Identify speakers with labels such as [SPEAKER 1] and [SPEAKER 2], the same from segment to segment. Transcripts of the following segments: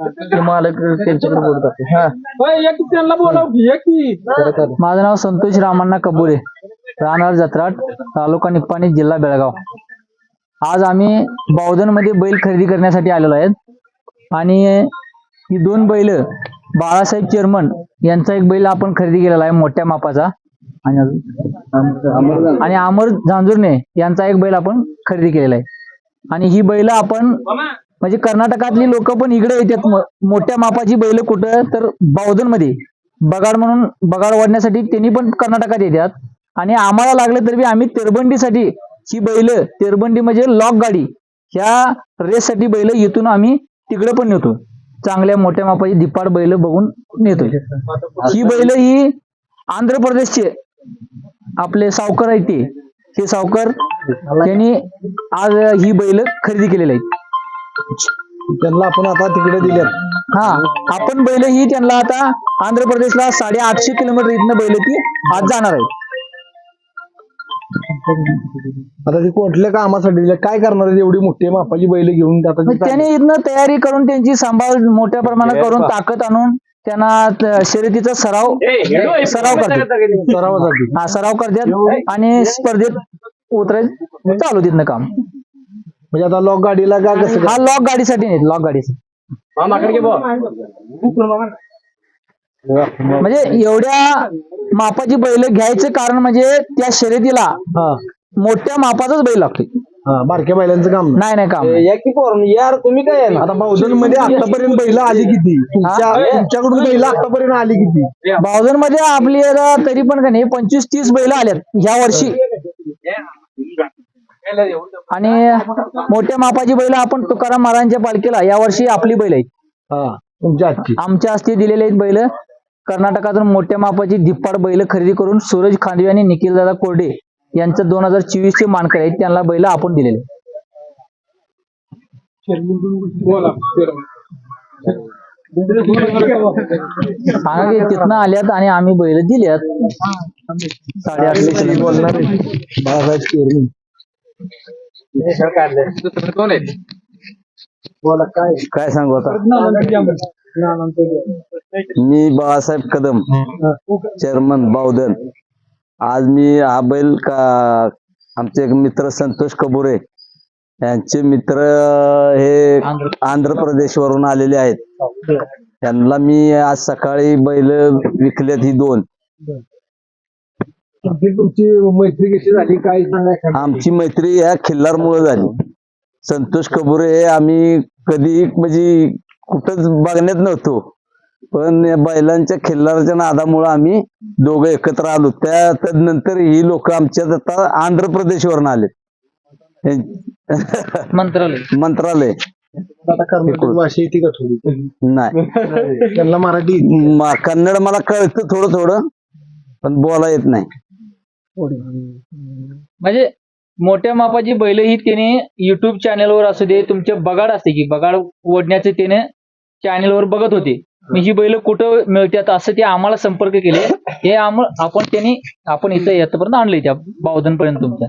[SPEAKER 1] ते मालक त्यांच्याकडे बोलतात हा. माझं नाव संतोष रामण्णा कबुरे राहणार जत्राट तालुका निप्पाणी जिल्हा बेळगाव. आज आम्ही बावधनमध्ये बैल खरेदी करण्यासाठी आलेलो आहेत. आणि ही दोन बैल बाळासाहेब चेअरमन यांचा एक बैल आपण खरेदी केलेला आहे मोठ्या मापाचा. आणि अजून- आणि अमर झांजुर्णे यांचा एक बैल आपण खरेदी केलेला आहे. आणि ही बैल आपण म्हणजे कर्नाटकातली लोक पण इकडे येतात. मोठ्या मापाची बैल कुठं तर बावधनमध्ये बगाड म्हणून बगाड वाढण्यासाठी त्यांनी पण कर्नाटकात येतात. आणि आम्हाला लागलं तरी बी आम्ही तेरबंडीसाठी ही बैल तेरबंडी म्हणजे लॉक गाडी ह्या रेससाठी बैल इथून आम्ही तिकडे पण नेतो. चांगल्या मोठ्या मापाची दिपाड बैल बघून नेतो. ही बैल ही आंध्र प्रदेशचे आपले सावकर आहेत ते. हे सावकर त्यांनी आज ही बैल खरेदी केलेली आहेत.
[SPEAKER 2] त्यांना आपण आता तिकडे दिल्यात.
[SPEAKER 1] हा आपण बैल ही त्यांना आता आंध्र प्रदेशला साडे आठशे किलोमीटर इथनं बैल ती आज जाणार आहे
[SPEAKER 2] आता ते कुठल्या कामासाठी दिल्या काय करणार आहेत? एवढी मोठी मापाची बैल घेऊन
[SPEAKER 1] त्याने इथनं तयारी करून त्यांची सांभाळ मोठ्या प्रमाणात करून ताकद आणून त्यांना शर्यतीचा सराव सराव करतात. हा सराव करतात आणि स्पर्धेत उतरायचं. चालू तिथनं काम.
[SPEAKER 2] म्हणजे आता लॉक गाडीला का कसं
[SPEAKER 1] हा लॉक गाडीसाठी नाही लॉक गाडीसाठी. म्हणजे एवढ्या मापाची बैल घ्यायचं कारण म्हणजे त्या शर्यतीला मोठ्या मापाचाच बैल लागतोय.
[SPEAKER 2] हा बारक्या बैलांचं काम नाही.
[SPEAKER 1] नाही नाही काम
[SPEAKER 3] या की पोरण यार तुम्ही काय आहे ना?
[SPEAKER 2] आता बावधनमध्ये आतापर्यंत बैल आली किती? तुमच्या तुमच्याकडून बैल आतापर्यंत आली किती?
[SPEAKER 1] बावधनमध्ये आपली आता तरी पण का नाही पंचवीस तीस बैल आल्यात ह्या वर्षी. आणि मोठ्या मापाची बैल आपण तुकाराम महाराजांच्या पालखीला या वर्षी आपली बैल आहेत.
[SPEAKER 2] हा तुमच्या आजची.
[SPEAKER 1] आमच्या हस्ते दिलेले आहेत बैल. कर्नाटकातून मोठ्या मापाची धिप्पाड बैल खरेदी करून सूरज खांडवे आणि निखिलदादा कोरडे यांचं दोन हजार चोवीस चे मानकर आहेत त्यांना बैल आपण दिलेले. सांगा की तिथनं आल्यात आणि आम्ही बैल दिल्यात.
[SPEAKER 2] बोलणार आहे. बाळासाहेब चेअरमन बोला काय?
[SPEAKER 3] काय सांगू आता? मी बाळासाहेब कदम चेअरमन बावधन. आज मी हा बैल का आमचे एक मित्र संतोष कबुरे यांचे मित्र हे आंध्र प्रदेशवरून आलेले आहेत. त्यांना मी आज सकाळी बैल विकलेत ही दोन.
[SPEAKER 2] तुमची मैत्री कशी झाली? काय सांगा
[SPEAKER 3] आमची मैत्री या खिल्लारमुळे झाली. संतोष कबुरे हे आम्ही कधी म्हणजे कुठंच बघण्यात नव्हतो. पण या बैलांच्या खिल्लारच्या नादामुळे आम्ही दोघं एकत्र आलो. त्या तदनंतर ही लोक आमच्यात आता आंध्र प्रदेशवरून आले.
[SPEAKER 1] मंत्रालय.
[SPEAKER 3] मंत्रालय.
[SPEAKER 2] आता कर्नाटक भाषा येते का थोडी?
[SPEAKER 3] नाही.
[SPEAKER 2] त्यांना मराठी
[SPEAKER 3] कन्नड मला कळतं थोडं थोडं पण बोला येत नाही.
[SPEAKER 1] म्हणजे मोठ्या मापाची बैल ही त्याने युट्यूब चॅनलवर असू दे तुमचे बगाड असते की बगाड ओढण्याचे त्याने चॅनलवर बघत होते. मी ही बैल कुठं मिळतात असं ते आम्हाला संपर्क केले. हे आम आपण त्यांनी आपण इथं येतपर्यंत आणलंय त्या बावधन पर्यंत तुमच्या.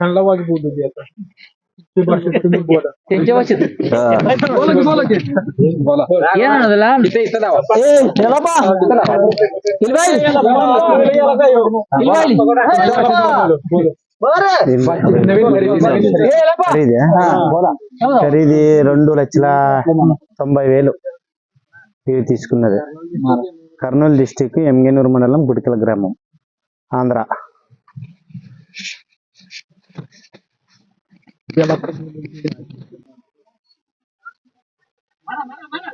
[SPEAKER 2] त्यांना वाज बोलू दे आता. ते भाषेत तुम्ही बोला.
[SPEAKER 1] त्यांच्या भाषेत.
[SPEAKER 2] बोला की, बोला की. बोला.
[SPEAKER 1] ये ना.
[SPEAKER 4] ఖరీది. రెండు లక్షల తొంభై వేలు. ఇవి తీసుకున్నది. కర్నూలు డిస్టిక్ ఎంగేనూరు మండలం గుడికల గ్రామం ఆంధ్ర.
[SPEAKER 2] మన మన మన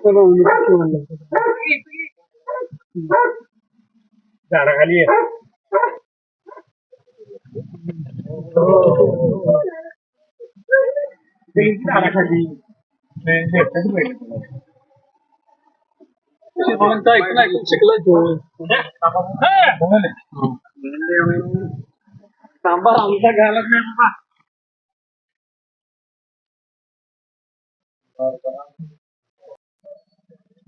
[SPEAKER 2] चलो झाडाखाली आहे झाडाखाली ऐकून ऐकून शिकलं सांबार आमचा घालत नाही बाबा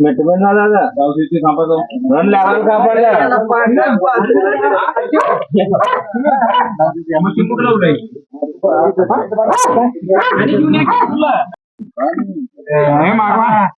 [SPEAKER 2] మెట్టు పెళ్ళాలా సంపద రెండు లెవెల్ కాపాడలే ఏం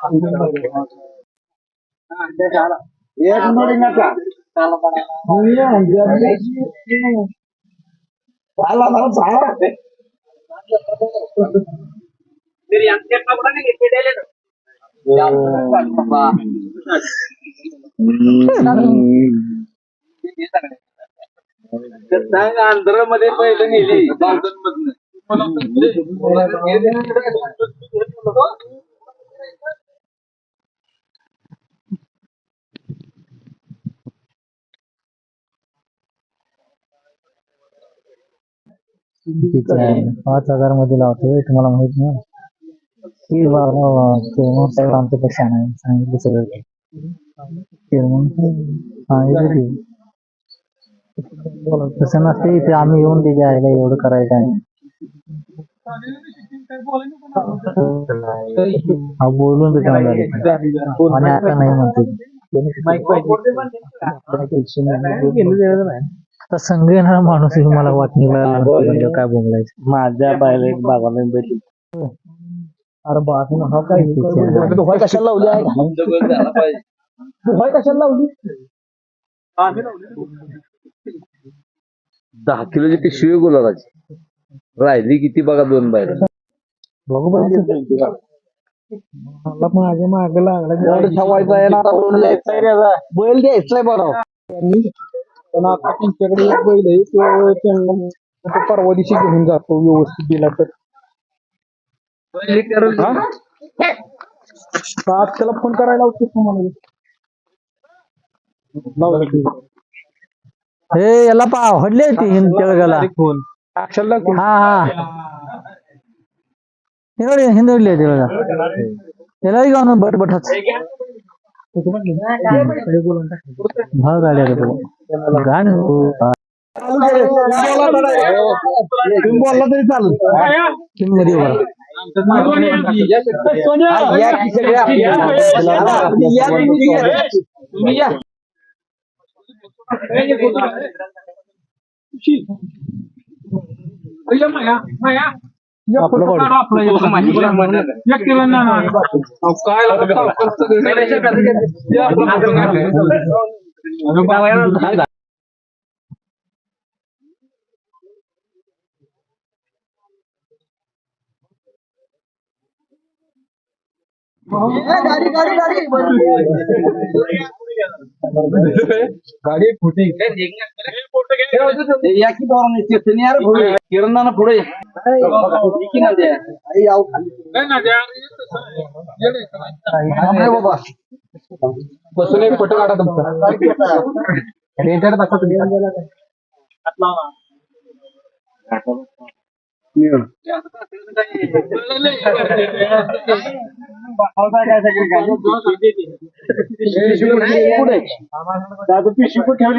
[SPEAKER 2] नाव खाल्लं जातं. ते बैलं आज त्यांनी घेतली बौद्धमध्ये वरती काय
[SPEAKER 3] आंध्रमध्ये पहिलं नेली
[SPEAKER 1] ठीक पाच हजारमध्ये लावतोय तुम्हाला माहीत नाही. साहेब आमच्यापेक्षा नाही सांगितलं सगळं. सांगितलं ते तसं नसते इथे आम्ही येऊन त्याच्या आईला एवढं करायचं आहे. हा बोलून झाले. आणि आता नाही म्हणतो आता संघ येणारा माणूस आहे मला वाटणी काय बोलायचं?
[SPEAKER 4] माझ्या बाहेर एक बागाला भेटली.
[SPEAKER 1] अरे बाप हा काय
[SPEAKER 2] कशाला लावली आहे? कशाला लावली?
[SPEAKER 3] दहा किलोची पिशवी आहे गुलाबाची. राहिली किती बघा दोन बाहेर
[SPEAKER 1] बघू बघू मला माझ्या माग लागला.
[SPEAKER 2] ठेवायचा बैल द्यायचाय रे आता. पण आता तुमच्याकडे एक बैल आहे तो परवा दिवशी घेऊन जातो व्यवस्थित दिला तर. हा? आज त्याला फोन करायला लावतो तुम्हाला. लावला की.
[SPEAKER 1] हे याला पाव हडले ती तेळगाला
[SPEAKER 2] अक्षरला फोन
[SPEAKER 1] हा हा. हिंदोडी हिंदोडले तेळगा त्याला घेऊन बट बटच भाव गाडी आहे तुला? गाण
[SPEAKER 2] तुम्ही बोलला तरी चालेल
[SPEAKER 1] मध्ये उभा
[SPEAKER 2] या की सगळे आपल्या- या तुम्ही या. तुम्ही या.
[SPEAKER 1] आपलं बॉडी
[SPEAKER 2] गाडी फुटी
[SPEAKER 3] या की पोरांनो, चेतनी यार पुढे किरणानं पुढे की ना ते?
[SPEAKER 2] बाबा बसून एक फोटो काढा तुमचा. रेंटात बसा तुम्ही.
[SPEAKER 3] पुढे.
[SPEAKER 2] पिशवी ठेवली.